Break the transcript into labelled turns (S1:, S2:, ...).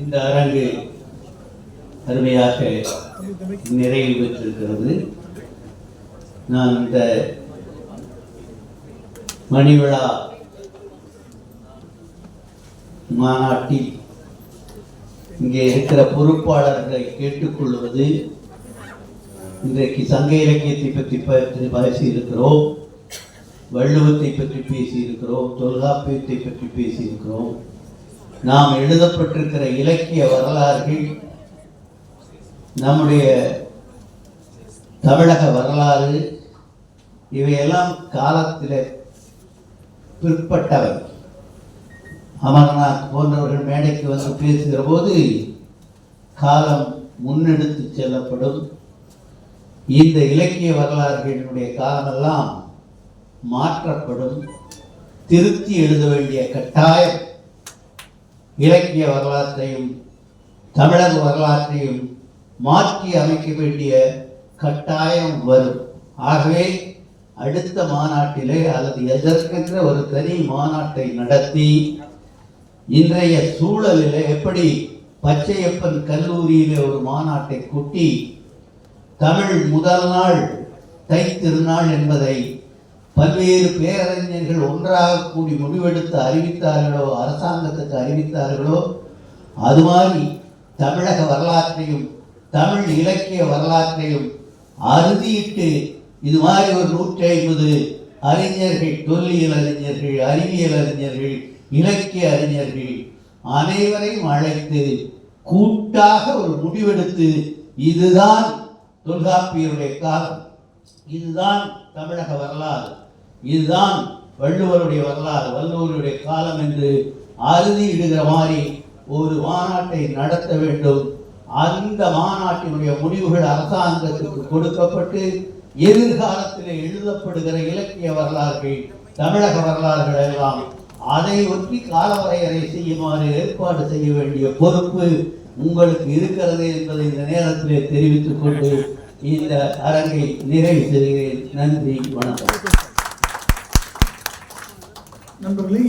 S1: இந்த அரங்கு அருமையாக நிறைவு பெற்றிருக்கிறது. நான் இந்த மணிவிழா மாநாட்டில் இங்கே இருக்கிற பொறுப்பாளர்களை கேட்டுக்கொள்வது இன்றைக்கு சங்க இலக்கியத்தை பற்றி பேசியிருக்கிறோம் பேசி வள்ளுவத்தை பற்றி பேசியிருக்கிறோம் தொல்காப்பியத்தை பற்றி பேசியிருக்கிறோம். நாம் எழுதப்பட்டிருக்கிற இலக்கிய வரலாறுகள் நம்முடைய தமிழக வரலாறு இவையெல்லாம் காலத்தில் பிற்பட்டவை. அமர்நாத் போன்றவர்கள் மேடைக்கு வந்து பேசுகிற போது காலம் முன்னெடுத்து செல்லப்படும். இந்த இலக்கிய வரலாறுகளினுடைய காலமெல்லாம் மாற்றப்படும். திருத்தி எழுத வேண்டிய கட்டாயம். இலக்கிய வரலாற்றையும் தமிழக வரலாற்றையும் மாற்றி அமைக்க வேண்டிய கட்டாயம் வரும். ஆகவே அடுத்த மாநாட்டிலே அல்லது எதற்கென்ற ஒரு தனி மாநாட்டை நடத்தி இன்றைய சூழலில் எப்படி பச்சையப்பன் கல்லூரியிலே ஒரு மாநாட்டை கூட்டி தமிழ் முதல் நாள் தைத்திருநாள் என்பதை பல்வேறு பேரறிஞர்கள் ஒன்றாக கூடி முடிவெடுத்து அறிவித்தார்களோ அரசாங்கத்துக்கு அறிவித்தார்களோ அது மாதிரி தமிழக வரலாற்றையும் தமிழ் இலக்கிய வரலாற்றையும் அறுதியிட்டு இது மாதிரி ஒரு நூற்றி ஐம்பது அறிஞர்கள் தொல்லியல் அறிஞர்கள் அறிவியல் அறிஞர்கள் இலக்கிய அறிஞர்கள் அனைவரையும் அழைத்து கூட்டாக ஒரு முடிவெடுத்து இதுதான் தொல்காப்பியருடைய காலம். இதுதான் தமிழக வரலாறு. இதுதான் வள்ளுவருடைய வரலாறு வள்ளுவருடைய காலம் என்று அறுதியிடுகிற மாதிரி ஒரு மாநாட்டை நடத்த வேண்டும். அந்த மாநாட்டினுடைய முடிவுகள் அரசாங்கத்துக்கு கொடுக்கப்பட்டு எதிர்காலத்தில் எழுதப்படுகிற இலக்கிய வரலாறுகள் தமிழக வரலாறுகள் எல்லாம் அதை ஒட்டி காலவரையறை செய்யுமாறு ஏற்பாடு செய்ய வேண்டிய பொறுப்பு உங்களுக்கு இருக்கிறது என்பதை இந்த நேரத்தில் தெரிவித்துக் கொண்டு இந்த அரங்கை நிறைவு செய்கிறேன். நன்றி வணக்கம்.
S2: நண்பர்களே